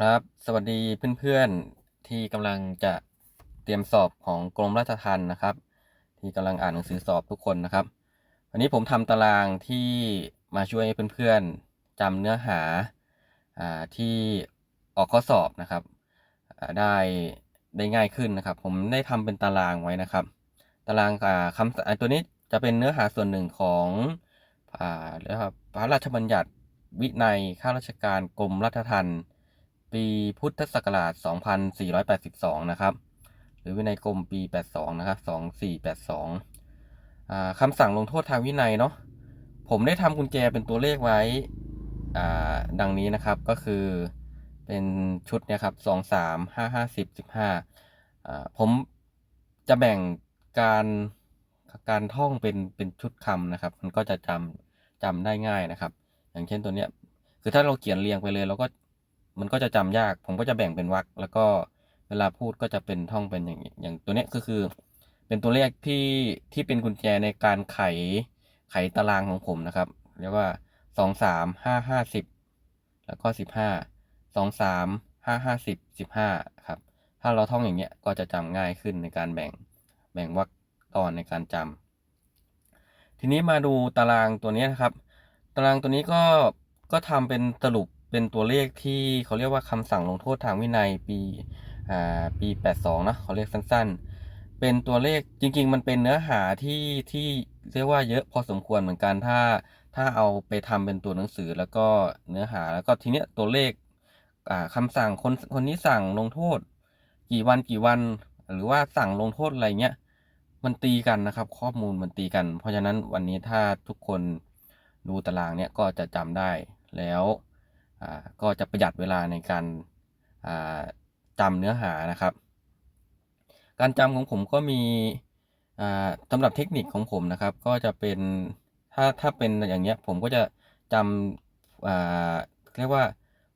ครับ สวัสดีเพื่อนๆที่กำลังจะเตรียมสอบของกรมราชทัณฑ์นะครับ ที่กำลังอ่านหนังสือสอบทุกคนนะครับ วันนี้ผมทำตารางที่มาช่วยเพื่อนๆจำเนื้อหาอที่ออกข้อสอบนะครับได้ได้ง่ายขึ้นนะครับ ผมได้ทำเป็นตารางไว้นะครับ ตารางอ่าคำตัวนี้จะเป็นเนื้อหาส่วนหนึ่งของอรพระราชบัญญัติวินัยข้าราชการกรมราชทัณฑ์ ปีพุทธศักราช 2482 นะครับ หรือวินัยกรมปี 82 นะครับ 2482อ่าคำสั่งลงโทษทางวินัยเนาะ ผมได้ทำกุญแจเป็นตัวเลขไว้ดังนี้นะครับ ก็คือเป็นชุดเนี่ยครับ 2 3 5 5 10 15อ่าผมจะแบ่งการการท่องเป็นเป็นชุดคำนะครับ มันก็จะจำจำได้ง่ายนะครับ อย่างเช่นตัวเนี้ย คือถ้าเราเขียนเรียงไปเลยเราก็ มันก็จะจำยาก ผมก็จะแบ่งเป็นวรรคแล้วก็เวลาพูดก็จะเป็นท่องเป็นอย่างนี้อย่างตัวเนี้ยก็คือ เป็นตัวเลขที่ที่เป็นกุญแจในการไขไขตารางของผมนะครับ เรียกว่าสองสามห้าห้าสิบแล้วก็สิบห้าสองสามห้าห้าสิบสิบห้าครับ ถ้าเราท่องอย่างเงี้ยก็จะจำง่ายขึ้นในการแบ่งแบ่งวรรคตอนในการจำทีนี้มาดูตารางตัวนี้นะครับ ตารางตัวนี้ก็ก็ทำเป็นสรุป เป็นตัวเลขที่เขาเรียกว่าคำสั่งลงโทษทางวินัยปีอ่าปี 82 นะเขาเรียกสั้นๆ เป็นตัวเลขจริง ๆ มันเป็นเนื้อหาที่ที่เรียกว่าเยอะพอสมควรเหมือนกันถ้าถ้าเอาไปทำเป็นตัวหนังสือแล้วก็เนื้อหาแล้วก็ทีเนี้ยตัวเลขอ่าคำสั่งคนคนนี้สั่งลงโทษ กี่วันกี่วัน หรือว่าสั่งลงโทษอะไรเงี้ยมันตีกันนะครับ ข้อมูลมันตีกัน เพราะฉะนั้นวันนี้ถ้าทุกคนดูตารางเนี่ยก็จะจำได้แล้ว ก็จะประหยัดเวลาในการจำเนื้อหานะครับ การจำของผมก็มีสำหรับเทคนิคของผมนะครับ ก็จะเป็นถ้าถ้าเป็นอย่างเงี้ยผมก็จะจำเรียกว่า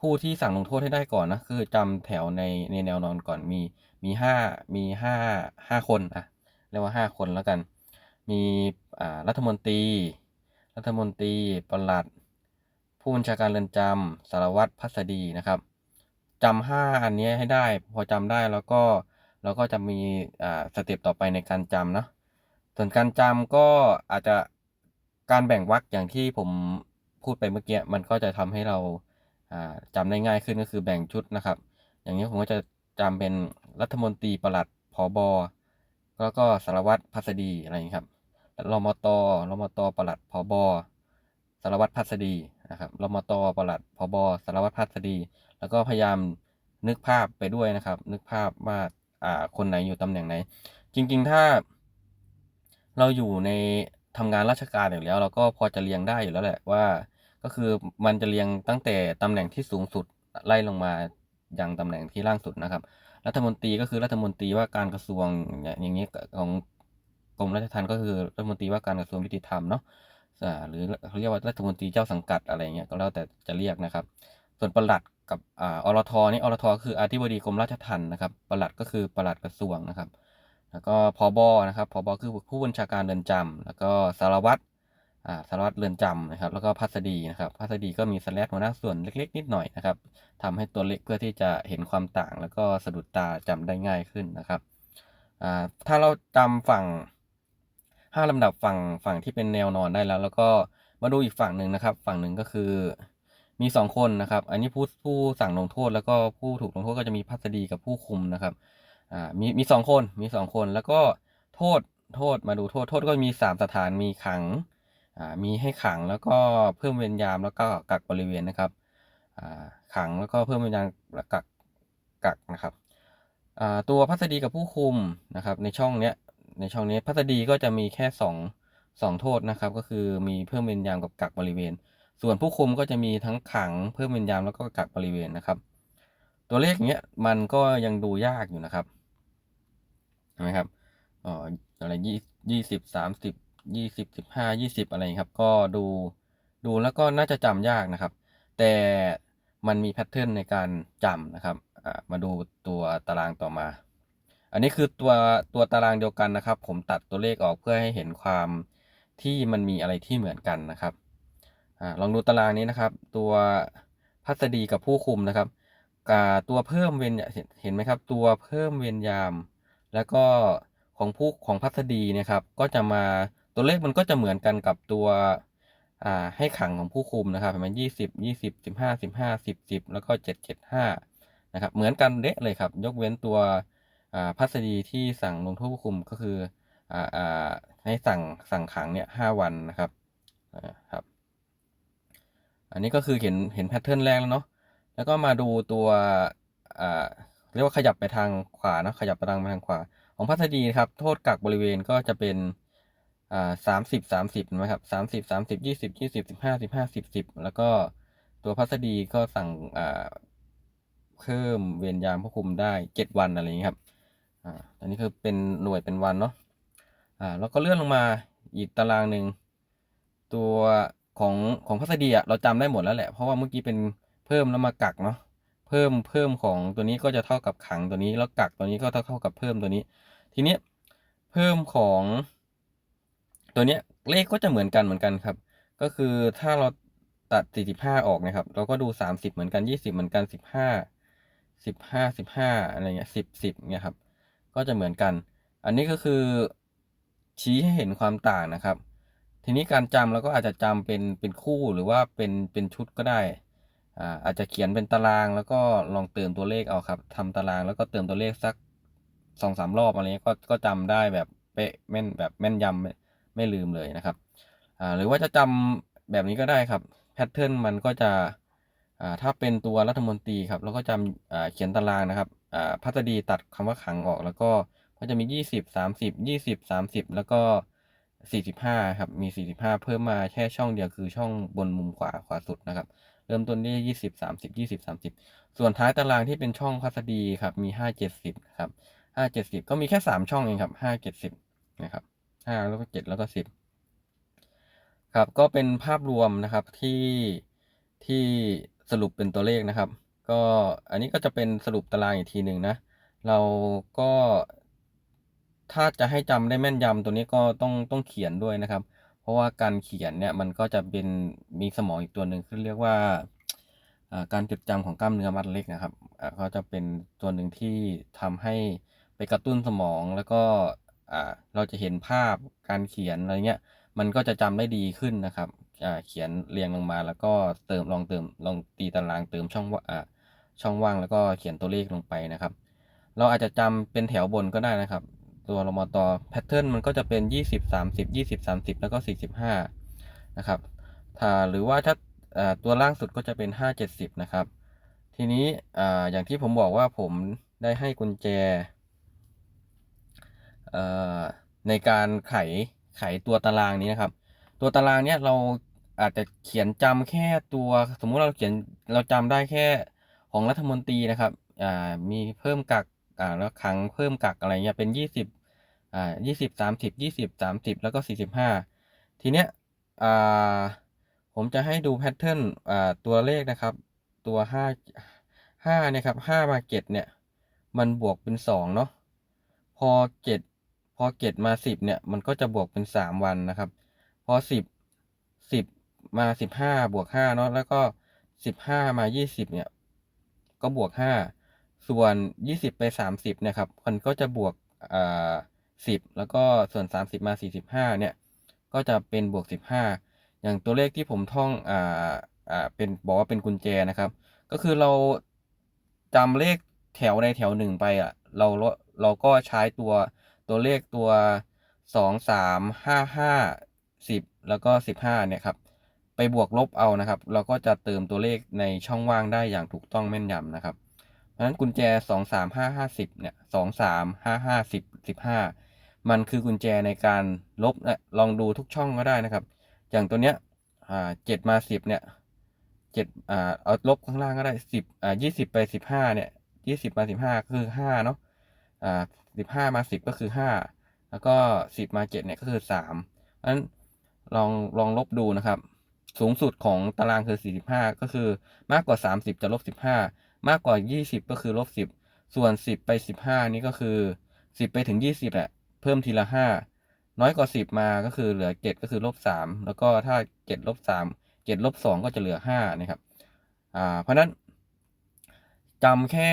ผู้ที่สั่งลงโทษให้ได้ก่อนนะคือจำแถวในในแนวนอนก่อนมีมีห้ามีห้าห้าคนอะเรียกว่าห้าคนแล้วกัน มีอ่ารัฐมนตรี รัฐมนตรีประหลัด ผู้บัญชาการเรือนจำสารวัตรพัสดีนะครับจำห้าอันนี้ให้ได้ พอจำได้แล้วก็เราก็จะมีอ่าสเต็ปต่อไปในการจำเนาะส่วนการจำก็อาจจะการแบ่งวรรคอย่างที่ผมพูดไปเมื่อกี้มันก็จะทำให้เราอ่าจำได้ง่ายขึ้นก็คือแบ่งชุดนะครับ อย่างนี้ผมก็จะจำเป็นรัฐมนตรีประหลัดผอบอแล้วก็สารวัตรพัสดีอะไรอย่างนี้ครับรมตรมตประหลัดผอบอสารวัตรพัสดี นะครับรมตประหลัดผอบอสารวัตรพัสดี แล้วก็พยายามนึกภาพไปด้วยนะครับ นึกภาพว่าอ่าคนไหนอยู่ตำแหน่งไหน จริง ๆ ถ้า เราอยู่ในทำงานราชการอยู่แล้ว เราก็พอจะเรียงได้อยู่แล้วแหละว่า ก็คือมันจะเรียงตั้งแต่ตำแหน่งที่สูงสุดไล่ลงมาอย่างตำแหน่งที่ล่างสุดนะครับ รัฐมนตรีก็คือรัฐมนตรีว่าการกระทรวงอย่างนี้ของกรมราชทัณฑ์ก็คือรัฐมนตรีว่าการกระทรวงยุติธรรมเนาะ หรือเขาเรียกว่ารัฐมนตรีเจ้าสังกัดอะไรเงี้ยก็แล้วแต่จะเรียกนะครับ ส่วนประหลัดกับอ่าอรทนี่อรทคืออธิบดีกรมราชทัณฑ์นะครับประหลัดก็คือประหลัดกระทรวงนะครับ แล้วก็พบอนะครับพบอคือผู้บัญชาการเรือนจำแล้วก็สารวัตรอ่าสารวัตรเรือนจำนะครับ แล้วก็พัสดีนะครับพัสดีก็มีสแลชหัวหน้าส่วนเล็ก ๆ นิดหน่อยนะครับทำให้ตัวเล็กเพื่อที่จะเห็นความต่าง แล้วก็สะดุดตาจำได้ง่ายขึ้นนะครับอ่าถ้าเราจำฝั่ง ห้าลำดับฝั่งฝั่งที่เป็นแนวนอนได้แล้ว แล้วก็มาดูอีกฝั่งหนึ่งนะครับ ฝั่งหนึ่งก็คือมีสองคนนะครับ อันนี้ผู้ผู้สั่งลงโทษ แล้วก็ผู้ถูกลงโทษก็จะมีพัสดีกับผู้คุมนะครับอ่ามีมีสองคนมีสองคนแล้วก็โทษโทษมาดูโทษโทษก็มีสามสถานมีขังอ่ามีให้ขังแล้วก็เพิ่มเวรยามแล้วก็กักบริเวณนะครับอ่าขังแล้วก็เพิ่มเวรยามและกักกักนะครับอ่าตัวพัสดีกับผู้คุมนะครับในช่องเนี้ย ในช่องนี้พัสดีก็จะมีแค่สองสองโทษนะครับ ก็คือมีเพิ่มเวรยามกับกักบริเวณ ส่วนผู้คุมก็จะมีทั้งขังเพิ่มเวรยามแล้วก็กักบริเวณนะครับ ตัวเลขเนี้ยมันก็ยังดูยากอยู่นะครับเห็นไหมครับอ๋ออะไรยี่ยี่สิบสามสิบยี่สิบสิบห้ายี่สิบอะไรครับ ก็ดูดูแล้วก็น่าจะจำยากนะครับ แต่มันมีแพทเทิร์นในการจำนะครับมาดูตัวตารางต่อมา อันนี้คือตัวตัวตารางเดียวกันนะครับ ผมตัดตัวเลขออกเพื่อให้เห็นความที่มันมีอะไรที่เหมือนกันนะครับอลองดูตารางนี้นะครับ ตัวพัสดีกับผู้คุมนะครับอ่าตัวเพิ่มเวรเห็นเห็นไหมครับ ตัวเพิ่มเวรยาม แล้วก็ของผู้ของพัสดีนะครับ ก็จะมาตัวเลขมันก็จะเหมือนกันกับตัวให้ขังของผู้คุมนะครับประมาณยี่สิบยี่สิบสิบห้าสิบห้าสิบสิบแล้วก็เจ็ดเจ็ดห้านะครับ เหมือนกันเดะเลยครับ ยกเว้นตัว พัสดีที่สั่งลงโทษผู้คุมก็คืออให้สั่งสั่งขังเนี่ยห้าวันนะครับครับ อันนี้ก็คือเห็นเห็นแพทเทิร์นแรกแล้วเนาะแล้วก็มาดูตัวเรียกว่าขยับไปทางขวานะขยับไปทางไปทางขวา ของพัสดีครับโทษกักบริเวณก็จะเป็นสามสิบสามสิบนะครับสามสิบสามสิบยี่สิบยี่สิบสิบห้าสิบห้าสิบสิบแล้วก็ตัวพัสดีก็สั่งเพิ่มเวรยนยามผู้คุมได้เจ็ดวันอะไรอย่างนี้ครับ อ่าอันนี้คือเป็นหน่วยเป็นวันเนาะอ่าแล้วก็เลื่อนลงมาอีกตารางหนึ่งตัวของของพัสดีอะเราจำได้หมดแล้วแหละ เพราะว่าเมื่อกี้เป็นเพิ่มแล้วมากักเนาะเพิ่มเพิ่มของตัวนี้ก็จะเท่ากับขังตัวนี้ แล้วกักตัวนี้ก็เท่าเท่ากับเพิ่มตัวนี้ ทีนี้เพิ่มของตัวเนี้ยเลขก็จะเหมือนกันเหมือนกันครับ ก็คือถ้าเราตัด 45 ออกนะครับ เราก็ดู 30 เหมือนกัน 20 เหมือนกัน 15 15 15 อะไรเงี้ย10 10เนี่ยครับ ก็จะเหมือนกัน อันนี้ก็คือชี้ให้เห็นความต่างนะครับ ทีนี้การจำเราก็อาจจะจำเป็นเป็นคู่หรือว่าเป็นเป็นชุดก็ได้อ่าอาจจะเขียนเป็นตารางแล้วก็ลองเติมตัวเลขเอาครับทำตารางแล้วก็เติมตัวเลขสักสองสามรอบอะไรเงี้ยก็ก็จำได้แบบเป๊ะแม่นแบบแม่นยำไม่ไม่ลืมเลยนะครับอ่าหรือว่าจะจำแบบนี้ก็ได้ครับแพทเทิร์นมันก็จะอ่าถ้าเป็นตัวรัฐมนตรีครับเราก็จำอ่าเขียนตารางนะครับ พัสดีตัดคำว่าขังออกแล้วก็ก็จะมียี่สิบสามสิบยี่สิบสามสิบแล้วก็สี่สิบห้าครับ มีสี่สิบห้าเพิ่มมาแค่ช่องเดียวคือช่องบนมุมขวาขวาสุดนะครับ เริ่มต้นที่ยี่สิบสามสิบยี่สิบสามสิบส่วนท้ายตารางที่เป็นช่องพัสดีครับ มีห้าเจ็ดสิบครับห้าเจ็ดสิบก็มีแค่สามช่องเองครับห้าเจ็ดสิบนะครับห้าแล้วก็เจ็ดแล้วก็สิบครับ ก็เป็นภาพรวมนะครับที่ที่สรุปเป็นตัวเลขนะครับ ก็อันนี้ก็จะเป็นสรุปตารางอีกทีหนึ่งนะ เราก็ถ้าจะให้จำได้แม่นยำตัวนี้ก็ต้องต้องเขียนด้วยนะครับ เพราะว่าการเขียนเนี่ยมันก็จะเป็นมีสมองอีกตัวหนึ่งที่เรียกว่าการจดจำของกล้ามเนื้อมัดเล็กนะครับก็จะเป็นตัวหนึ่งที่ทำให้ไปกระตุ้นสมองแล้วก็เราจะเห็นภาพการเขียนอะไรเงี้ยมันก็จะจำได้ดีขึ้นนะครับเขียนเรียงลงมาแล้วก็เติมลองเติมลองตีตารางเติมช่องว่า ช่องว่างแล้วก็เขียนตัวเลขลงไปนะครับ เราอาจจะจำเป็นแถวบนก็ได้นะครับ ตัวรมตแพทเทิร์นมันก็จะเป็นยี่สิบสามสิบยี่สิบสามสิบแล้วก็สี่สิบห้านะครับถ้าหรือว่าถ้าตัวล่างสุดก็จะเป็นห้าเจ็ดสิบนะครับ ทีนี้อย่างที่ผมบอกว่าผมได้ให้กุญแจในการไขไขตัวตารางนี้นะครับ ตัวตารางเนี้ยเราอาจจะเขียนจำแค่ตัวสมมุติเราเขียนเราจำได้แค่ ของรัฐมนตรีนะครับมีเพิ่มกักแล้วขังเพิ่มกักอะไรเงี้ยเป็นยี่สิบอ่ายี่สิบสามสิบยี่สิบสามสิบแล้วก็สี่สิบห้าทีเนี้ยอ่าผมจะให้ดูแพทเทิร์นอ่าตัวเลขนะครับ ตัวห้าห้าเนี่ยครับห้ามาเก็ดเนี่ย มันบวกเป็นสองเนาะพอเจ็ดพอเก็ดมาสิบเนี่ย มันก็จะบวกเป็นสามวันนะครับ พอสิบสิบมาสิบห้าบวกห้าเนาะแล้วก็สิบห้ามายี่สิบเนี่ย ก็บวกห้าส่วนยี่สิบไปสามสิบเนี่ยครับมันก็จะบวกอ่าสิบแล้วก็ส่วนสามสิบมาสี่สิบห้าเนี่ยก็จะเป็นบวกสิบห้าอย่างตัวเลขที่ผมท่องอ่าอ่าเป็นบอกว่าเป็นกุญแจนะครับ ก็คือเราจำเลขแถวในแถวหนึ่งไปอะเราเราก็ใช้ตัวตัวเลขตัวสองสามห้าห้าสิบแล้วก็สิบห้าเนี่ยครับ ไปบวกลบเอานะครับ เราก็จะเติมตัวเลขในช่องว่างได้อย่างถูกต้องแม่นยำนะครับ เพราะฉะนั้นกุญแจสองสามห้าห้าสิบเนี่ยสองสามห้าห้าสิบสิบห้ามันคือกุญแจในการลบนะลองดูทุกช่องก็ได้นะครับ อย่างตัวเนี้ยอ่าเจ็ดมาสิบเนี่ยเจ็ดอ่าเอาลบข้างล่างก็ได้สิบอ่ายี่สิบไปสิบห้าเนี่ยยี่สิบมาสิบห้าคือห้าเนาะอ่าสิบห้ามาสิบก็คือห้าแล้วก็สิบมาเจ็ดเนี่ยก็คือสามเพราะฉะนั้นลองลองลบดูนะครับ สูงสุดของตารางคือสี่สิบห้าก็คือมากกว่าสามสิบจะลบสิบห้ามากกว่า 20 ก็คือลบ 10 ส่วน 10 ไป 15 นี่ก็คือ 10 ไปถึง 20แหละเพิ่มทีละ 5 น้อยกว่า 10 มาก็คือเหลือ 7 ก็คือลบ 3 แล้วก็ถ้า 7 ลบ 3 7 ลบ 2 ก็จะเหลือ 5 นะครับ อ่า เพราะนั้นจำแค่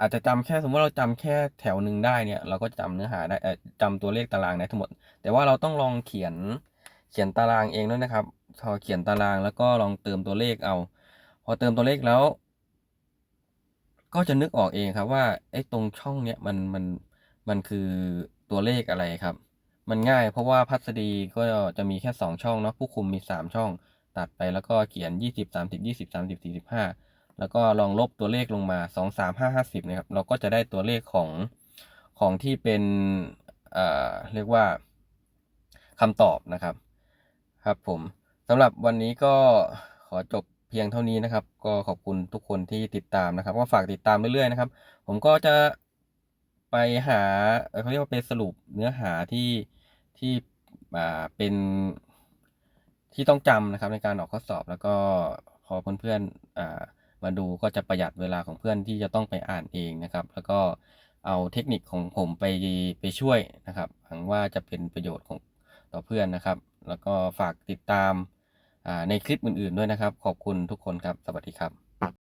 อาจจะจำแค่สมมติเราจำแค่แถวหนึ่งได้เนี่ย เราก็จำเนื้อหาได้จำตัวเลขตารางได้ทั้งหมด แต่ว่าเราต้องลองเขียนเขียนตารางเองด้วยนะครับ พอเขียนตารางแล้วก็ลองเติมตัวเลขเอา พอเติมตัวเลขแล้ว ก็จะนึกออกเองครับว่าไอ้ตรงช่องเนี้ยมันมันมันคือตัวเลขอะไรครับ มันง่ายเพราะว่าพัสดีก็จะมีแค่สองช่องเนาะผู้คุมมีสามช่อง ตัดไปแล้วก็เขียนยี่สิบสามสิบยี่สิบสามสิบสี่สิบห้าแล้วก็ลองลบตัวเลขลงมาสองสามห้าห้าสิบนะครับเราก็จะได้ตัวเลขของของที่เป็นเอ่อเรียกว่าคำตอบนะครับ ครับผม สำหรับวันนี้ก็ขอจบเพียงเท่านี้นะครับ ก็ขอบคุณทุกคนที่ติดตามนะครับ ก็ฝากติดตามเรื่อยๆนะครับ ผมก็จะไปหาเขาเรียกว่าไปสรุปเนื้อหาที่ที่อ่าเป็นที่ต้องจำนะครับในการออกข้อสอบแล้วก็พอเพื่อนๆอ่ามาดูก็จะประหยัดเวลาของเพื่อนที่จะต้องไปอ่านเองนะครับ แล้วก็เอาเทคนิคของผมไปไปช่วยนะครับหวังว่าจะเป็นประโยชน์ของต่อเพื่อนนะครับ แล้วก็ฝากติดตาม ในคลิปอื่นๆด้วยนะครับ ขอบคุณทุกคนครับ สวัสดีครับ